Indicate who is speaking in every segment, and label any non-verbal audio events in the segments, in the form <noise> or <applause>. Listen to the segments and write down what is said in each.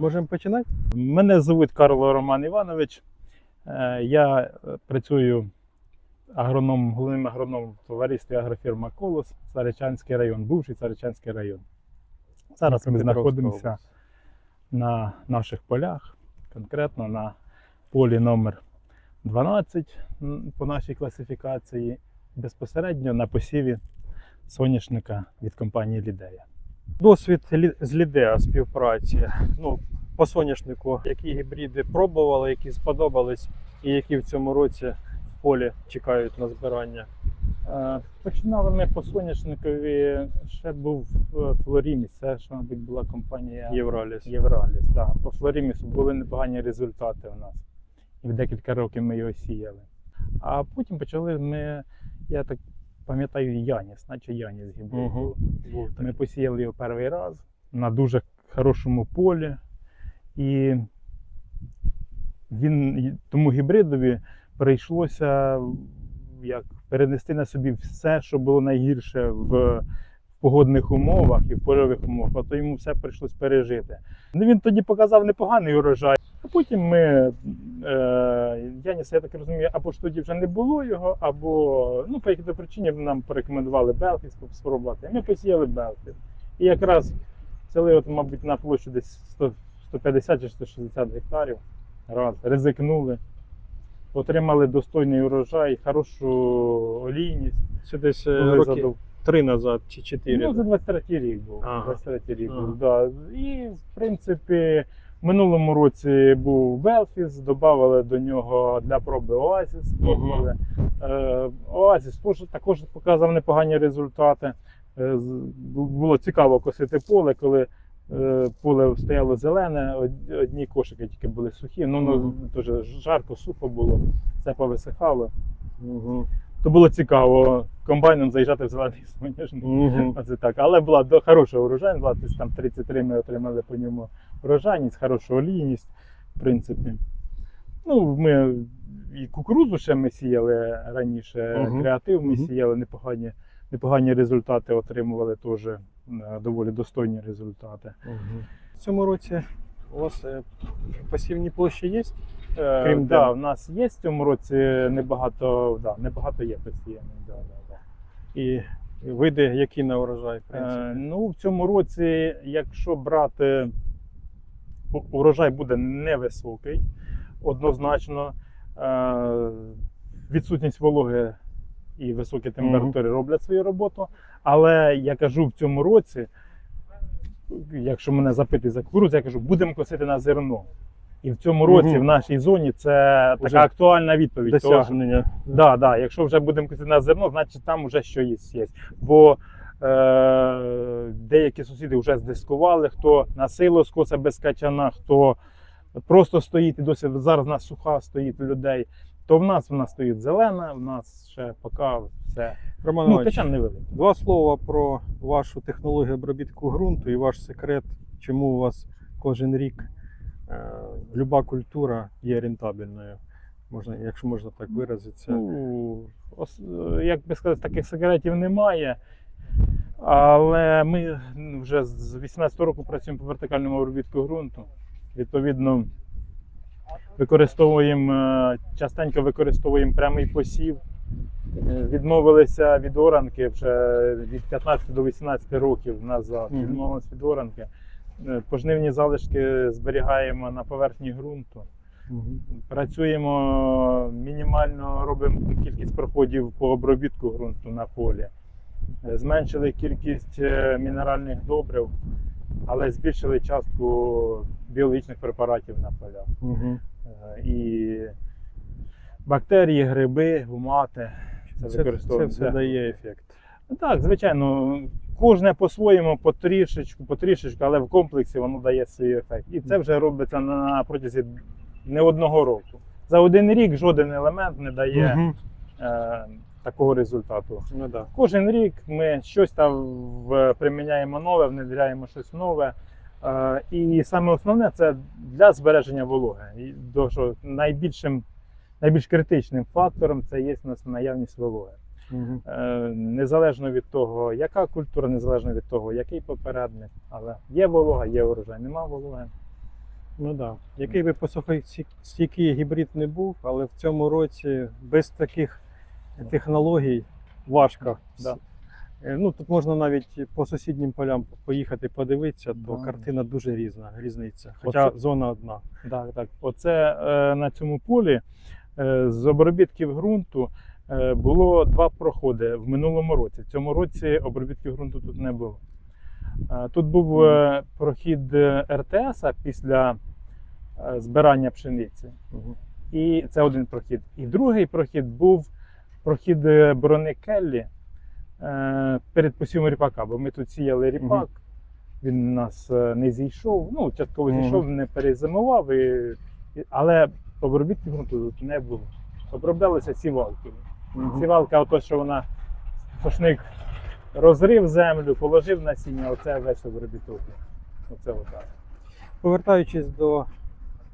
Speaker 1: Можемо починати?
Speaker 2: Мене звуть Карло Роман Іванович. Е, Я е, працюю агрономом, головним агрономом в товаристві агрофірма Колос, Царичанський район, бувший Царичанський район. Зараз ми знаходимося на наших полях, конкретно на полі номер 12 по нашій класифікації, безпосередньо на посіві соняшника від компанії Лідея.
Speaker 1: Досвід з Лідеа співпраці. Ну, по соняшнику, які гібриди пробували, які сподобались, і які в цьому році в полі чекають на збирання.
Speaker 2: Е, Починали ми по соняшникові, ще був е, Флоріміс, це ж, мабуть, була компанія
Speaker 1: Євраліс.
Speaker 2: Євраліс. Да. По Флорімісу були непогані результати у нас. І в декілька років ми його сіяли. А потім почали ми, я так пам'ятаю, Яніс, наче Яніс гібрид. Був Ми посіяли його перший раз на дуже хорошому полі. І він тому гібридові прийшлося як перенести на собі все, що було найгірше в погодних умовах і в польових умовах, а то йому все прийшлось пережити. Ну, він тоді показав непоганий урожай. А потім ми, е, Яніса, я так розумію, або ж тоді вже не було його, або ну, по якій причині нам порекомендували Белфіс спробувати. Ми посіяли Белфіс. І якраз взяли, от, мабуть, на площу десь 100, 150 чи 160 гектарів. Раз, ризикнули. Отримали достойний урожай, хорошу олійність.
Speaker 1: Це десь е, роки
Speaker 2: задов-
Speaker 1: три назад чи чотири.
Speaker 2: Ну, за 23 рік був.
Speaker 1: Ага.
Speaker 2: 23 рік
Speaker 1: Ага.
Speaker 2: був, да. І, в принципі, минулому році був Белфіс, додали до нього для проби Оазіс. пробували. Е, Оазіс також показав непогані результати. Е, Було цікаво косити поле, коли е, поле стояло зелене, одні кошики тільки були сухі. Ну, ну дуже жарко, сухо було, все повисихало.
Speaker 1: Угу.
Speaker 2: То було цікаво комбайном заїжджати в зелений соняшник.
Speaker 1: Угу.
Speaker 2: Оце так. Але була до хороша урожайність, була десь там 33 ми отримали по ньому урожайність, хорошу олійність, в принципі. Ну, ми і кукурудзу ще ми сіяли раніше,
Speaker 1: Мгм.
Speaker 2: креатив ми
Speaker 1: Мгм.
Speaker 2: сіяли, непогані, непогані результати отримували теж е, доволі достойні результати.
Speaker 1: В цьому році у вас е, посівні площі є?
Speaker 2: Е,
Speaker 1: Крім
Speaker 2: да,
Speaker 1: дем.
Speaker 2: в нас є в цьому році небагато, да, небагато є посіяних. Да, да, да.
Speaker 1: І види, які на урожай, в
Speaker 2: Е. Ну, в цьому році, якщо брати, урожай буде невисокий, однозначно. Е, Відсутність вологи і високі температури роблять свою роботу. Але я кажу в цьому році, якщо мене запитують за кукурудзу, я кажу, будемо косити на зерно. І в цьому році
Speaker 1: Мгм.
Speaker 2: в нашій зоні це така
Speaker 1: Уже
Speaker 2: актуальна відповідь. Тож-
Speaker 1: Досягнення.
Speaker 2: Да, да, якщо вже будемо на зерно, значить там вже що є. є. Бо е, деякі сусіди вже здискували, хто на силу скоса без качана, хто просто стоїть і досі зараз в нас суха стоїть у людей. То в нас вона стоїть зелена, в нас ще поки все.
Speaker 1: Роман
Speaker 2: Ну,
Speaker 1: Іванович,
Speaker 2: качан невеликий.
Speaker 1: Два слова про вашу технологію обробітку ґрунту і ваш секрет, чому у вас кожен рік люба культура є рентабельною. Можна, якщо можна так виразитися.
Speaker 2: Ну, як би сказати, таких секретів немає. Але ми вже з 18 року працюємо по вертикальному обробітку ґрунту. Відповідно, використовуємо е, частенько використовуємо прямий посів. Е, Відмовилися від оранки вже від 15 до 18 років назад. Відмовилися від оранки. Е, Пожнивні залишки зберігаємо на поверхні ґрунту.
Speaker 1: Мгм.
Speaker 2: Працюємо мінімально, робимо кількість проходів по обробітку ґрунту на полі. Е, Зменшили кількість е, мінеральних добрив, але збільшили частку біологічних препаратів на полях. Е, І бактерії, гриби, гумати. Це,
Speaker 1: Це, це все дає ефект.
Speaker 2: Так, звичайно, кожне по-своєму, потрішечку, потрішечку, але в комплексі воно дає свій ефект. І це вже робиться на протязі не одного року. За один рік жоден елемент не дає
Speaker 1: Мгм.
Speaker 2: е, такого результату.
Speaker 1: Ну, да.
Speaker 2: Кожен рік ми щось там в- приміняємо нове, внедряємо щось нове. Е, і саме основне це для збереження вологи. І до що найбільшим, найбільш критичним фактором це є наявність вологи. Е, Незалежно від того, яка культура, незалежно від того, який попередник. Але є волога, є урожай, нема вологи.
Speaker 1: Ну да. Який би посухостійкий гібрид не був, але в цьому році без таких технологій важко.
Speaker 2: Да.
Speaker 1: Е, Ну, тут можна навіть по сусіднім полям поїхати подивитися, то
Speaker 2: Да.
Speaker 1: картина дуже різна, різниця. Хоча
Speaker 2: Оце-
Speaker 1: зона одна.
Speaker 2: Так, так. Оце е, на цьому полі е, з обробітків ґрунту було два проходи в минулому році. В цьому році обробітків ґрунту тут не було. Е, тут був е, прохід е, РТС після е, збирання пшениці. І це один прохід. І другий прохід був прохід е, борони Келлі е, перед посівом ріпака, бо ми тут сіяли ріпак, він у нас е, не зійшов. Ну, частково зійшов, не перезимував, і, але обробітки ґрунту тут не було. Оброблялися сівалкою.
Speaker 1: Мгм.
Speaker 2: Сівалка, ото, що вона сошник розрив землю, положив насіння, оце весь обробіток. Оце отак.
Speaker 1: Повертаючись до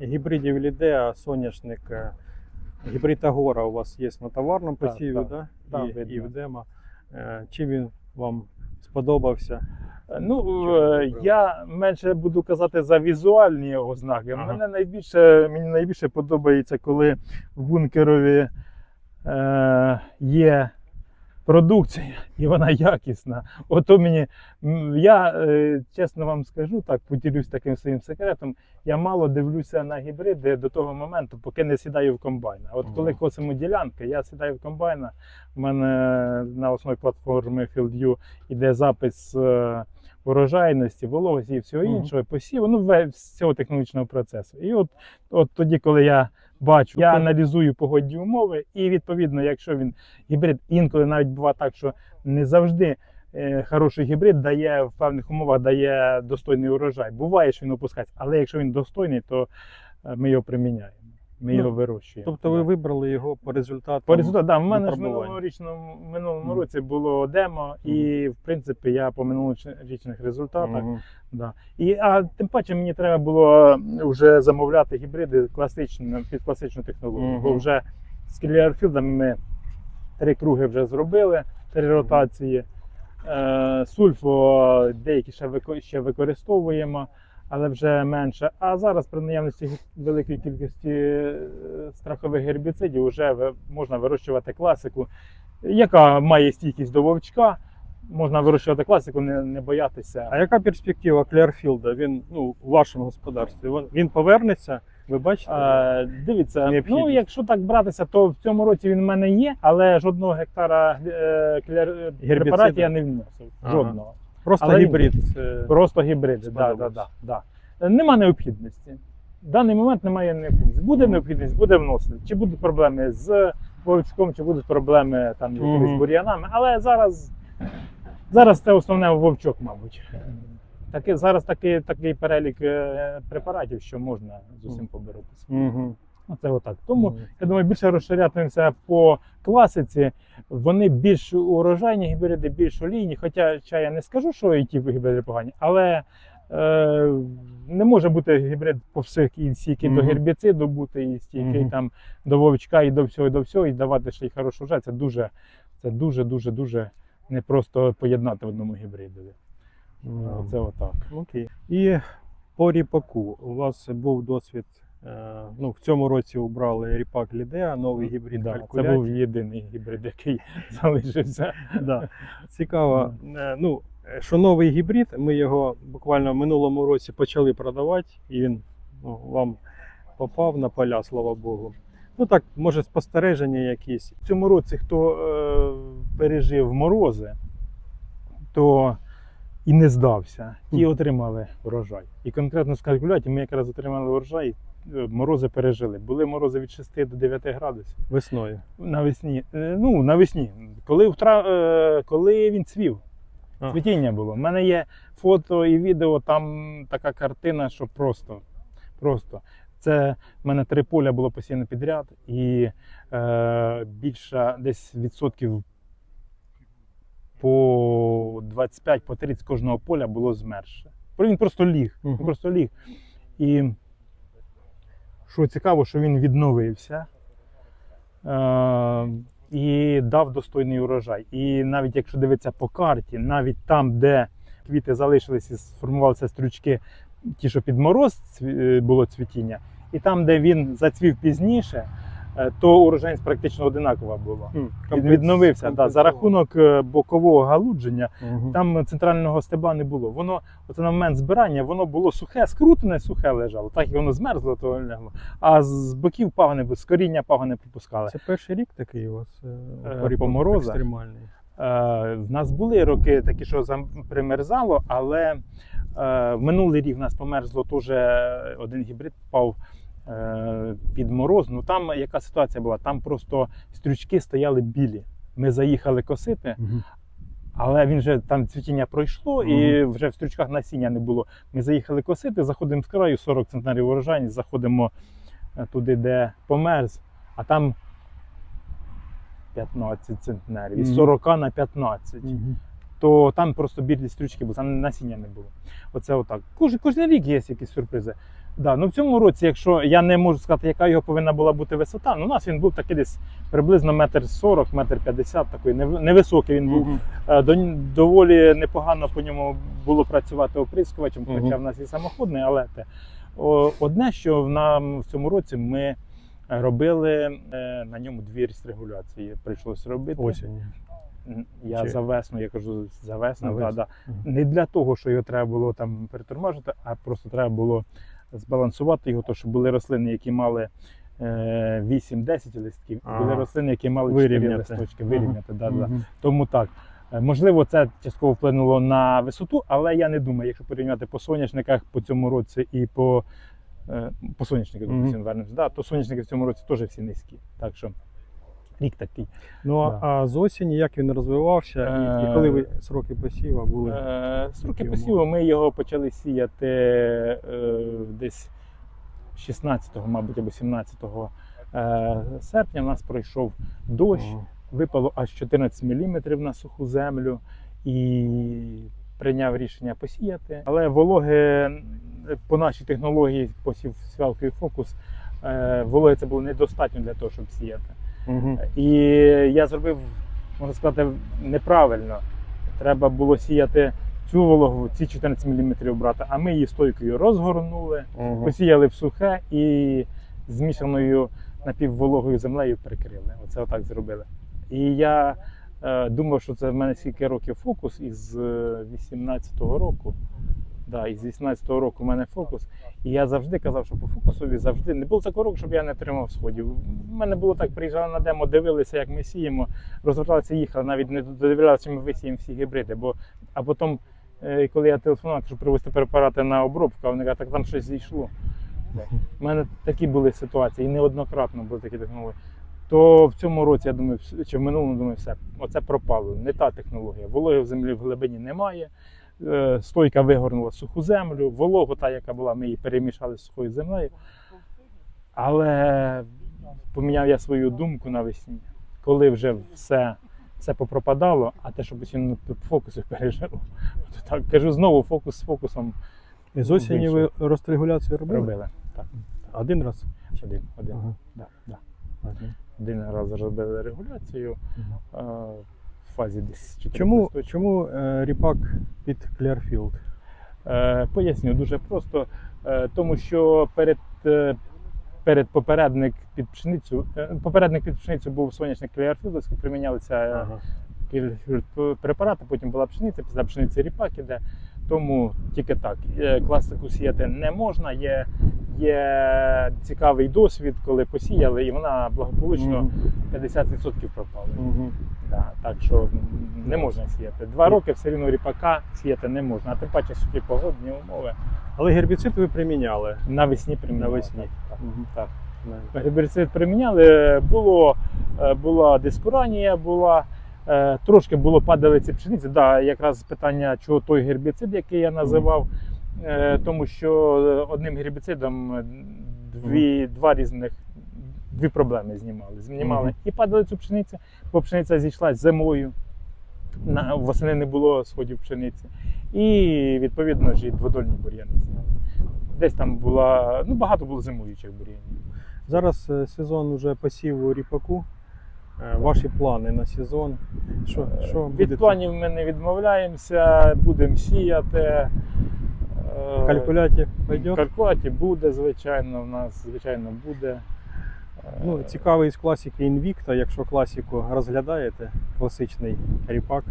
Speaker 1: гібридів Лідеа, соняшник, е, гібрид Агора у вас є на товарному посіві,
Speaker 2: так.
Speaker 1: да?
Speaker 2: Так,
Speaker 1: і, і в демо. Е, Чи він вам сподобався?
Speaker 2: Ну, е,
Speaker 1: вибрали?
Speaker 2: я менше буду казати за візуальні ознаки.
Speaker 1: Ага.
Speaker 2: Мене найбільше, мені найбільше подобається, коли в бункерові е, є продукція і вона якісна. Ото мені, я е, чесно вам скажу, так, поділюсь таким своїм секретом. Я мало дивлюся на гібриди до того моменту, поки не сідаю в комбайн. От коли косимо ділянки, я сідаю в комбайна. У мене на основі платформи FieldView іде запис е, урожайності, вологості і всього іншого, посіву, ну, всього технологічного процесу. І от, от тоді, коли я бачу, я аналізую погодні умови, і відповідно, якщо він гібрид, інколи навіть буває так, що не завжди. е, Хороший гібрид дає в певних умовах дає достойний урожай. Буває, що він опускається, але якщо він достойний, то е, ми його приміняємо. Ми
Speaker 1: Ну,
Speaker 2: його вирощуємо.
Speaker 1: Тобто ви вибрали його по результатам?
Speaker 2: По результату, да, в мене ж в минулорічному минулому
Speaker 1: Мгм.
Speaker 2: році було демо, і в принципі я по минулорічних результатах.
Speaker 1: Мгм.
Speaker 2: Да. І, а тим паче мені треба було вже замовляти гібриди класично, під класичну технологію. Бо вже з Кіліарфілдами ми три круги вже зробили, три ротації. Е, сульфо деякі ще використовуємо, але вже менше. А зараз при наявності великої кількості е, страхових гербіцидів вже можна вирощувати класику, яка має стійкість до вовчка. Можна вирощувати класику, не, не боятися.
Speaker 1: А яка перспектива Клерфілда? Він ну, у вашому господарстві? Він- повернеться? Ви бачите?
Speaker 2: Е, дивіться, ну якщо так братися, то в цьому році він в мене є, але жодного гектара е, кляр- препаратів я не вносив.
Speaker 1: Ага.
Speaker 2: Жодного.
Speaker 1: Просто
Speaker 2: але
Speaker 1: гібрид. е,
Speaker 2: Просто гібриди. Да, да, да, да. Нема необхідності. В даний момент немає необхідності. Буде необхідність, буде вносити. Чи будуть проблеми з вовчком, чи будуть проблеми там якимись
Speaker 1: Мгм.
Speaker 2: бур'янами. Але зараз, зараз це основне вовчок, мабуть. Таки, зараз такий, такий перелік е, препаратів, що можна з усім поборотися.
Speaker 1: Мгм.
Speaker 2: Оце отак. Тому
Speaker 1: Мгм.
Speaker 2: я думаю, більше розширятимемося по класиці. Вони більш урожайні гібриди, більш олійні. Хоча ча, я не скажу, що і ті гібриди погані, але е, не може бути гібрид по всіх і стійкий до гербіциду бути, і стійкий
Speaker 1: Мгм.
Speaker 2: там до вовчка, і до всього, і до всього, і давати ще й хороший урожай. Це дуже, це дуже, дуже, дуже непросто поєднати в одному гібридові.
Speaker 1: Мгм.
Speaker 2: Це отак.
Speaker 1: Окей. І по ріпаку. У вас був досвід. Е, Ну, в цьому році обрали ріпак Лідеа, новий гібрид
Speaker 2: Да, це був єдиний гібрид, який <laughs> залишився.
Speaker 1: Да. Цікаво. Е, Ну, е, що новий гібрид, ми його буквально в минулому році почали продавати, і він ну, вам попав на поля, слава Богу. Ну так, може, спостереження якісь.
Speaker 2: В цьому році, хто е, пережив морози, то і не здався, ті отримали урожай. І конкретно з калькуляті ми якраз отримали урожай, е, морози пережили. Були морози від 6 до 9 градусів
Speaker 1: Весною.
Speaker 2: навесні. Е, ну, навесні, коли, втра... е, коли він цвів.
Speaker 1: А.
Speaker 2: Цвітіння було. У мене є фото і відео, там така картина, що просто. просто. Це в мене три поля було постійно підряд, і е, більше десь відсотків по 25 по 30 кожного поля було змерше. Він просто ліг. Він просто ліг. І що цікаво, що він відновився. Е, і дав достойний урожай. І навіть якщо дивитися по карті, навіть там, де квіти залишились і сформувалися стрючки ті, що під мороз е, було цвітіння, і там, де він зацвів пізніше, то урожайність практично одинакова була. Він відновився да, за рахунок е, бокового галудження.
Speaker 1: Мгм.
Speaker 2: Там центрального стебла не було. Воно оце на момент збирання воно було сухе, скрутене, сухе лежало. Так як воно змерзло, то лягло. А з боків пагони, з коріння пагони пропускали.
Speaker 1: Це перший рік такий у вас
Speaker 2: Е,
Speaker 1: е,
Speaker 2: по морозах?
Speaker 1: екстремальний.
Speaker 2: Е, в нас були роки такі, що примерзало, але е, минулий рік в нас померзло теж один гібрид впав е, під мороз. Ну там яка ситуація була? Там просто стрючки стояли білі. Ми заїхали косити, але він вже там цвітіння пройшло і вже в стрючках насіння не було. Ми заїхали косити, заходимо з краю, 40 центнерів урожайність, заходимо е, туди, де померз, а там 15 центнерів.
Speaker 1: Мгм.
Speaker 2: 40 на 15.
Speaker 1: Мгм.
Speaker 2: То там просто білі стрічки, бо там насіння не було. Оце отак. Кож, кожен рік є якісь сюрпризи. Да, ну в цьому році, якщо я не можу сказати, яка його повинна була бути висота, ну у нас він був такий десь приблизно метр 40, метр 50, такий невисокий він був. Е, доволі непогано по ньому було працювати оприскувачем, хоча в нас і самоходний, але те. Одне, що в нам в цьому році ми робили е, на ньому дві регуляції. Прийшлося робити.
Speaker 1: Осінь.
Speaker 2: Я
Speaker 1: Чи-
Speaker 2: за весну, я кажу за весну, да, да. Не для того, що його треба було там перетормажити, а просто треба було збалансувати його, то що були рослини, які мали е, 8-10 листків, і були рослини, які мали 4
Speaker 1: Вирівняти.
Speaker 2: листочки, вирівняти. Да, да. Тому так. Е, Можливо, це частково вплинуло на висоту, але я не думаю, якщо порівняти по соняшниках по цьому році і по, е, по соняшниках, mm -hmm. да, то соняшники в цьому році теж всі низькі. Так що рік такий.
Speaker 1: Ну а-
Speaker 2: Да.
Speaker 1: а з осені як він розвивався, і, і
Speaker 2: Е,
Speaker 1: коли ви сроки посіва були?
Speaker 2: Е, Строки посіву ми його почали сіяти е, десь 16-го, мабуть, або 17 е, серпня. У нас пройшов дощ,
Speaker 1: Ага.
Speaker 2: випало аж 14 мм на суху землю і прийняв рішення посіяти. Але вологи по нашій технології посів свалкою фокус. е, Вологи це було недостатньо для того, щоб сіяти. І я зробив, можна сказати, неправильно. Треба було сіяти цю вологу, ці 14 мм брати, а ми її стойкою розгорнули,
Speaker 1: Ага.
Speaker 2: посіяли в сухе і змішаною напіввологою землею прикрили. Оце отак зробили. І я е, думав, що це в мене скільки років фокус із е, 18-го року. Да, із 18-го року в мене фокус. І я завжди казав, що по фокусові завжди не було такого року, щоб я не отримав сходів. У мене було так, приїжджали на демо, дивилися, як ми сіємо, розверталися, їхали, навіть не додивлялися, чи ми висіємо всі гібриди. Бо, а потім, е, коли я телефонував, щоб привезти препарати на обробку, а вони кажуть, так там щось зійшло. У мене такі були ситуації, і неоднократно були такі технології. То в цьому році, я думаю, чи в минулому думаю, все, оце пропало. Не та технологія. Вологи в землі в глибині немає. Е, Стойка вигорнула суху землю, вологу, та, яка була, ми її перемішали з сухою землею. Але поміняв я свою думку навесні, коли вже все, все попропадало, а те, що постійно на фокусі пережило. То так кажу, знову фокус з фокусом
Speaker 1: І з осені ви розрегуляцію робили?
Speaker 2: робили. Так,
Speaker 1: Один раз?
Speaker 2: один, один.
Speaker 1: Ага.
Speaker 2: Да, да.
Speaker 1: Ага.
Speaker 2: Один раз робили регуляцію в фазі десь
Speaker 1: Чому, чому е, ріпак під Клерфілд?
Speaker 2: Е, поясню дуже просто, е, тому що перед, е, перед попередник під пшеницю, е, попередник під пшеницю був сонячник Клеарфілдовський, примінялися
Speaker 1: Ага.
Speaker 2: Препарати, потім була пшениця, після пшениці ріпак іде. Тому тільки так. Е, Класику сіяти не можна. Є, є цікавий досвід, коли посіяли, і вона благополучно 50% пропала.
Speaker 1: Мгм.
Speaker 2: Да, так що не можна сіяти. Два роки все рівно ріпака сіяти не можна, а тим паче сухі погодні умови.
Speaker 1: Але гербіцид ви приміняли.
Speaker 2: Навесні приміняли.
Speaker 1: Навесні.
Speaker 2: Так,
Speaker 1: Мгм.
Speaker 2: так, так. Гербіцид приміняли. Було, е, була дискуранія, була, трошки було падалиці пшениці. Да, якраз питання, чого той гербіцид, який я називав, е, тому що одним гербіцидом е, дві, два різних. Дві проблеми знімали. Знімали
Speaker 1: Мгм.
Speaker 2: і падалицю пшениці, бо пшениця зійшла зимою. На, восени не було сходів пшениці. І відповідно ж і дводольні бур'яни зняли. Десь там була, ну багато було зимуючих бур'янів.
Speaker 1: Зараз е, сезон уже посіву ріпаку. Е, Ваші плани на сезон. Що, що
Speaker 2: Від
Speaker 1: будете?
Speaker 2: планів ми не відмовляємося, будемо сіяти. Е,
Speaker 1: В калькуляті
Speaker 2: В калькуляті буде, звичайно, в нас, звичайно, буде.
Speaker 1: Ну,
Speaker 2: Е,
Speaker 1: цікавий з класики Invicta, якщо класику розглядаєте, класичний ріпак,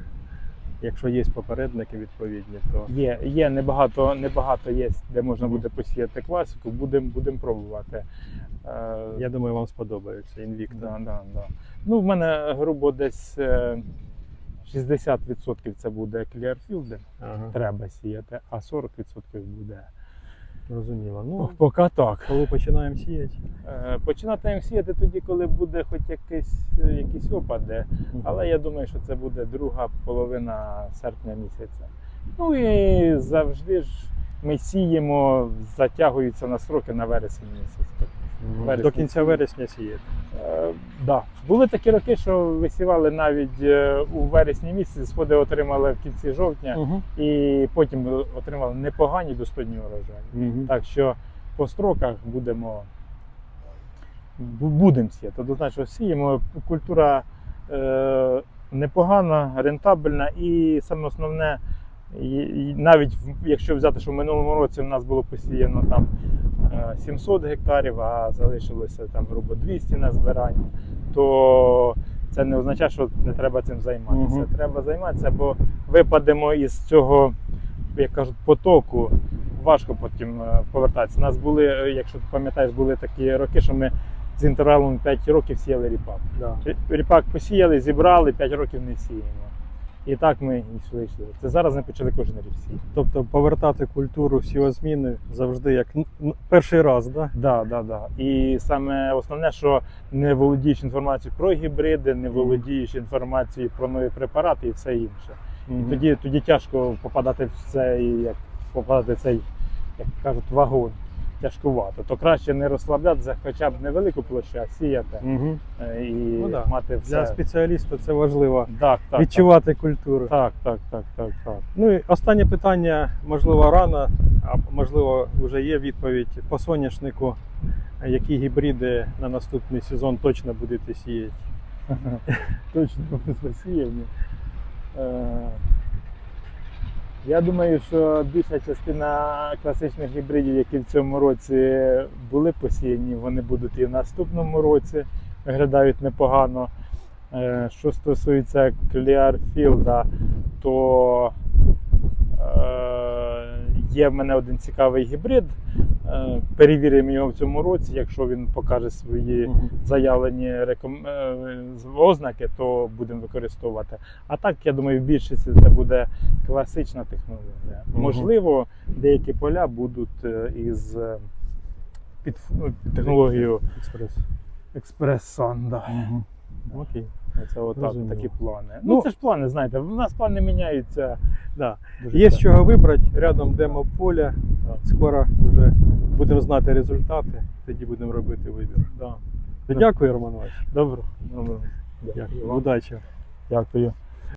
Speaker 1: якщо є попередники відповідні, то
Speaker 2: Є, є небагато, небагато є, де можна буде посіяти класику, будемо будем пробувати. Е,
Speaker 1: я думаю, вам сподобається інвікта.
Speaker 2: Да, да, да. Ну, в мене грубо десь е, 60% це буде Clearfield,
Speaker 1: Ага,
Speaker 2: треба сіяти, а 40% буде.
Speaker 1: Зрозуміло. Ну,
Speaker 2: Поки так.
Speaker 1: коли починаємо сіяти.
Speaker 2: Е, Починатимемо сіяти тоді, коли буде хоч якийсь, е, якісь опади. Але я думаю, що це буде друга половина серпня місяця. Ну і завжди ж ми сіємо, затягуються на строки на вересень місяць. Вересня
Speaker 1: До кінця вересня сіяти.
Speaker 2: Е, да. Були такі роки, що висівали навіть е, у вересні місяці, сходи отримали в кінці жовтня
Speaker 1: Угу.
Speaker 2: і потім отримали непогані достойні урожаї.
Speaker 1: Угу.
Speaker 2: Так що по строках будемо, бу- будемо сіяти. Однозначно сіємо. Культура е, непогана, рентабельна і саме основне, і, і навіть якщо взяти, що в минулому році в нас було посіяно там 700 гектарів, а залишилося там грубо 200 на збирання, то це не означає, що не треба цим займатися.
Speaker 1: Мгм.
Speaker 2: Треба займатися, бо випадемо із цього, як кажуть, потоку. Важко потім е, повертатися. У нас були, е, якщо ти пам'ятаєш, були такі роки, що ми з інтервалом 5 років сіяли ріпак.
Speaker 1: Да.
Speaker 2: Ріпак посіяли, зібрали, 5 років не сіємо. І так ми йшли, йшли. Це зараз ми почали кожен рік сіяти.
Speaker 1: Тобто повертати культуру сівозміни завжди як перший раз, да?
Speaker 2: Да, да, да. І саме основне, що не володієш інформацією про гібриди, не володієш інформацією про нові препарати і все інше. І тоді, тоді тяжко попадати в цей, як попадати в цей, як кажуть, вагон. Тяжкувато. То краще не розслаблятися хоча б невелику площу, а сіяти е, і
Speaker 1: Ну да.
Speaker 2: мати все.
Speaker 1: Для спеціаліста це важливо
Speaker 2: Так, так,
Speaker 1: відчувати культуру.
Speaker 2: Так, так, так, так, так.
Speaker 1: Ну і останнє питання, можливо, рано, а можливо, вже є відповідь по соняшнику. Які гібриди на наступний сезон точно будете сіяти?
Speaker 2: Точно <laughs> посіяні. Я думаю, що більша частина класичних гібридів, які в цьому році були посіяні, вони будуть і в наступному році виглядають непогано. Е, Що стосується Кліарфілда, то е, є в мене один цікавий гібрид. Е, Перевіримо його в цьому році. Якщо він покаже свої заявлені реком... е, ознаки, то будемо використовувати. А так, я думаю, в більшості це буде класична технологія. Можливо, деякі поля будуть е, із е, під ну, технологією
Speaker 1: Експрес.
Speaker 2: експрес-сан. Да.
Speaker 1: Окей.
Speaker 2: Це отак, такі плани. Ну,
Speaker 1: Ну,
Speaker 2: це ж плани, знаєте, в нас плани міняються.
Speaker 1: Да.
Speaker 2: дуже
Speaker 1: Є з чого вибрати. Рядом демо поля.
Speaker 2: Да.
Speaker 1: Скоро вже будемо знати результати, тоді будемо робити вибір.
Speaker 2: Да.
Speaker 1: Дякую, Роман Іванович.
Speaker 2: Добре. Добре.
Speaker 1: Дякую.
Speaker 2: Дякую.
Speaker 1: Удачі.
Speaker 2: Дякую.